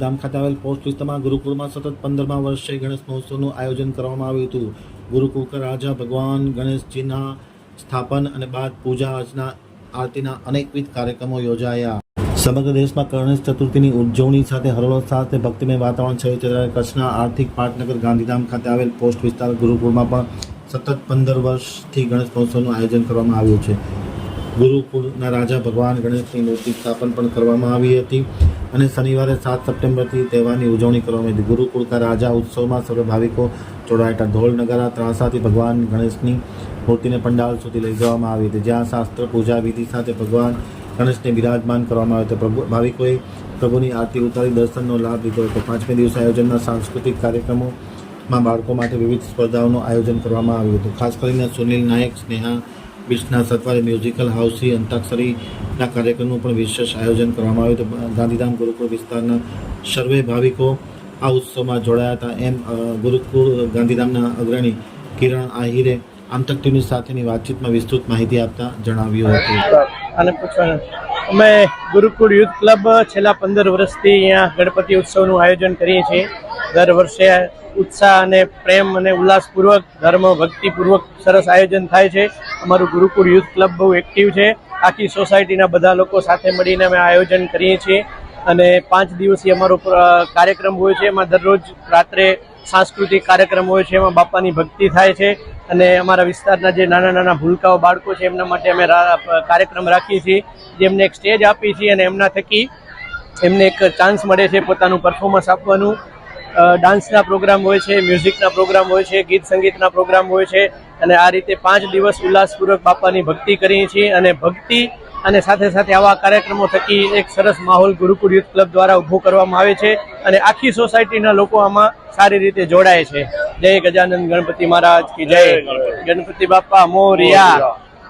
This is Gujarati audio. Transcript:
ગાંધીધામ ખાતે આવેલ પોસ્ટ વિસ્તારમાં ગુરુકુળમાં સતત પંદરમા વર્ષે ગણેશ મહોત્સવનું આયોજન કરવામાં આવ્યું હતું. ગુરુકુળ રાજા ભગવાન ગણેશજીના સ્થાપન અને બાદ પૂજા અર્ચના, આરતીના અનેકવિધ કાર્યક્રમો યોજાયા. સમગ્ર દેશમાં ગણેશ ચતુર્થીની ઉજવણી સાથે હરોળો સાથે ભક્તિમય વાતાવરણ છે. ત્યારે કચ્છના આર્થિક પાટનગર ગાંધીધામ ખાતે આવેલ પોસ્ટ વિસ્તાર ગુરુકુળમાં પણ સતત પંદર વર્ષથી ગણેશ મહોત્સવનું આયોજન કરવામાં આવ્યું છે. ગુરુકુળના રાજા ભગવાન ગણેશની મૂર્તિ સ્થાપન પણ કરવામાં આવી હતી. અને શનિવારે સાત સપ્ટેમ્બરથી તહેવારની ઉજવણી કરવામાં આવી ગુરુકુળ રાજા ઉત્સવમાં સર્વ ભાવિકો જોડાયા હતા ઢોલ નગારા, ત્રાસાથી ભગવાન ગણેશની મૂર્તિને પંડાલ સુધી લઈ જવામાં આવી હતી. જ્યાં શાસ્ત્ર, પૂજા, વિધિ સાથે ભગવાન ગણેશને બિરાજમાન કરવામાં આવ્યો હતો. ભાવિકોએ પ્રભુની આરતી ઉતારી, દર્શનનો લાભ લીધો હતો. પાંચમે દિવસે આયોજનના સાંસ્કૃતિક કાર્યક્રમોમાં બાળકો માટે વિવિધ સ્પર્ધાઓનું આયોજન કરવામાં આવ્યું હતું. ખાસ કરીને સુનિલ નાયક, સ્નેહા બિષ્ના સત્વારે મ્યુઝિકલ હાઉસી અંતાક્ષરીના કાર્યક્રમનું પણ વિશેષ આયોજન કરવામાં આવ્યું હતું. ગાંધીધામ ગુરુકુળ વિસ્તારના સર્વે ભાવિકો આ ઉત્સવમાં જોડાયા હતા. એમ ગુરુકુળ ગાંધીધામના અગ્રણી કિરણ આહિરે આમતક ટીવી સાથેની વાતચીતમાં વિસ્તૃત માહિતી આપતા જણાવ્યું હતું. અને પૂછવાનું, અમે ગુરુકુળ યુથ ક્લબ છેલ્લા પંદર વર્ષથી અહીંયા ગણપતિ ઉત્સવનું આયોજન કરીએ છીએ. દર વર્ષે ઉત્સાહ અને પ્રેમ અને ઉલ્લાસપૂર્વક, ધર્મ, ભક્તિપૂર્વક સરસ આયોજન થાય છે. અમારું ગુરુકુળ યુથ ક્લબ બહુ એક્ટિવ છે. આખી સોસાયટીના બધા લોકો સાથે મળીને અમે આયોજન કરીએ છીએ. અને પાંચ દિવસીય અમારો કાર્યક્રમ હોય છે. એમાં દરરોજ રાત્રે સાંસ્કૃતિક કાર્યક્રમ હોય છે. એમાં બાપાની ભક્તિ થાય છે. અને અમારા વિસ્તારના જે નાના નાના ભૂલકાઓ બાળકો છે, એમના માટે અમે કાર્યક્રમ રાખીએ છીએ. જેમને એક સ્ટેજ આપીએ છીએ અને એમના થકી એમને એક ચાન્સ મળે છે પોતાનું પરફોર્મન્સ આપવાનું. ડાન્સના પ્રોગ્રામ હોય છે મ્યુઝિકના પ્રોગ્રામ હોય છે ગીત સંગીતના પ્રોગ્રામ હોય છે અને આ રીતે પાંચ દિવસ ઉલ્લાસપૂર્વક બાપાની ભક્તિ કરીએ છીએ અને ભક્તિ અને સાથે સાથે આવા કાર્યક્રમો થકી એક સરસ માહોલ ગુરુકુળ યુથ ક્લબ દ્વારા ઊભો કરવામાં આવે છે અને આખી સોસાયટીના લોકો આમાં સારી રીતે જોડાય છે. જય ગજાનંદ ગણપતિ મહારાજ કી જય. ગણપતિ બાપા મોરિયા.